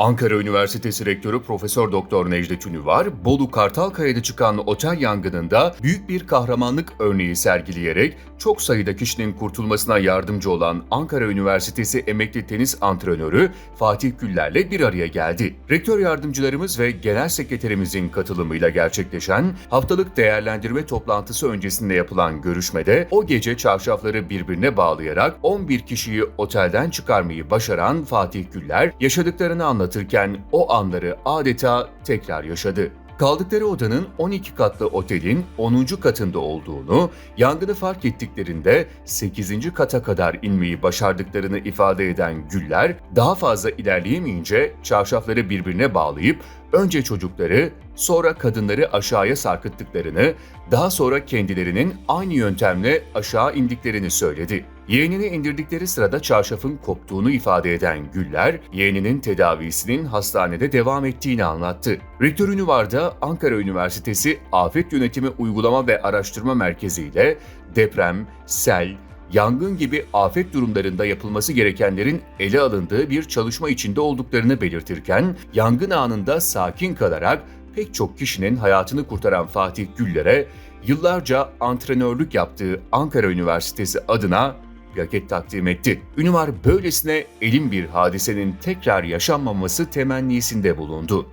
Ankara Üniversitesi Rektörü Profesör Doktor Necdet Ünüvar, Bolu Kartalkaya'da çıkan otel yangınında büyük bir kahramanlık örneği sergileyerek çok sayıda kişinin kurtulmasına yardımcı olan Ankara Üniversitesi emekli tenis antrenörü Fatih Güller'le bir araya geldi. Rektör yardımcılarımız ve genel sekreterimizin katılımıyla gerçekleşen haftalık değerlendirme toplantısı öncesinde yapılan görüşmede o gece çarşafları birbirine bağlayarak 11 kişiyi otelden çıkarmayı başaran Fatih Güller yaşadıklarını anlatırken o anları adeta tekrar yaşadı. Kaldıkları odanın 12 katlı otelin 10. katında olduğunu, yangını fark ettiklerinde 8. kata kadar inmeyi başardıklarını ifade eden Güller, daha fazla ilerleyemeyince çarşafları birbirine bağlayıp önce çocukları, sonra kadınları aşağıya sarkıttıklarını, daha sonra kendilerinin aynı yöntemle aşağı indiklerini söyledi. Yeğenini indirdikleri sırada çarşafın koptuğunu ifade eden Güller, yeğeninin tedavisinin hastanede devam ettiğini anlattı. Rektör Ünüvar'da Ankara Üniversitesi Afet Yönetimi Uygulama ve Araştırma Merkezi ile deprem, sel, yangın gibi afet durumlarında yapılması gerekenlerin ele alındığı bir çalışma içinde olduklarını belirtirken, yangın anında sakin kalarak pek çok kişinin hayatını kurtaran Fatih Güller'e yıllarca antrenörlük yaptığı Ankara Üniversitesi adına plaket takdim etti. Ünüvar böylesine elin bir hadisenin tekrar yaşanmaması temennisinde bulundu.